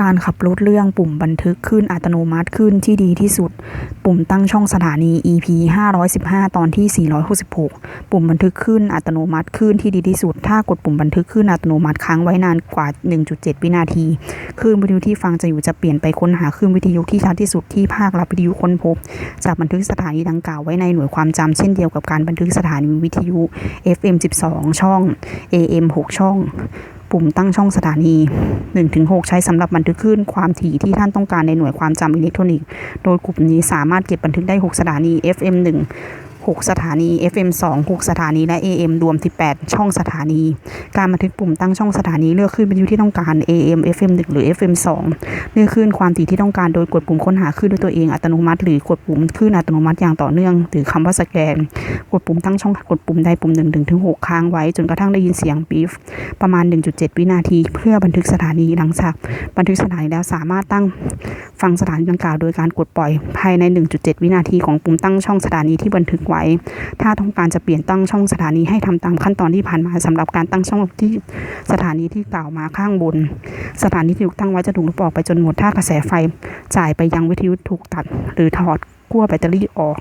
การขับรถเรื่องปุ่มบันทึกขึ้นอัตโนมัติขึ้นที่ดีที่สุด ปุ่มตั้งช่องสถานี EP 515 ตอนที่ 466 ปุ่มบันทึกขึ้นอัตโนมัติขึ้นที่ดีที่สุด ถ้ากดปุ่มบันทึกขึ้นอัตโนมัติค้างไว้นานกว่า 1.7 วินาทีคลื่นวิทยุที่ฟังจะอยู่จะเปลี่ยนไปค้นหาคลื่นวิทยุที่ชัดที่สุดที่ภาครับวิทยุค้นพบ จากบันทึกสถานีดังกล่าวไว้ในหน่วยความจำเช่นเดียวกับการบันทึกสถานีวิทยุ FM 12 ช่อง AM 6 ช่อง ปุ่มตั้งช่องสถานี 1-6 ใช้สำหรับบันทึกคลื่นความถี่ที่ท่านต้องการในหน่วยความจำอิเล็กทรอนิกส์ โดยกลุ่มนี้สามารถเก็บบันทึกได้ 6 สถานี FM 1 6 สถานี FM 2 6 สถานีและ AM รวม 18 ช่องสถานี การบันทึกปุ่มตั้งช่องสถานีเลือกคลื่นวิทยุที่ต้องการ AM FM 1 หรือ FM 2 เลือกคลื่นความถี่ที่ต้องการโดยกดปุ่มค้นหาคลื่นด้วยตัวเองอัตโนมัติ หรือกดปุ่มคลื่นอัตโนมัติอย่างต่อเนื่องหรือคำว่าสแกน กดปุ่มตั้งช่องกดปุ่มใดปุ่มหนึ่งถึงหกค้างไว้จนกระทั่งได้ยินเสียงปีฟประมาณ 1.7 วินาที เพื่อบันทึกสถานีหลังจากบันทึกสถานีแล้วสามารถตั้งฟังสถานีดังกล่าวโดยการกดปล่อยภายใน 1.7 วินาทีของปุ่มตั้งช่องสถานีที่บันทึกไว้ ถ้าต้องการจะเปลี่ยนตั้งช่องสถานีให้ทำตามขั้นตอนที่ผ่านมาสำหรับการตั้งช่องที่สถานีที่กล่าวมาข้างบน สถานีที่ถูกตั้งไว้จะถูกลบออกไปจนหมดถ้ากระแสไฟจ่ายไปยังวิทยุถูกตัด หรือถอดขั้วแบตเตอรี่ออก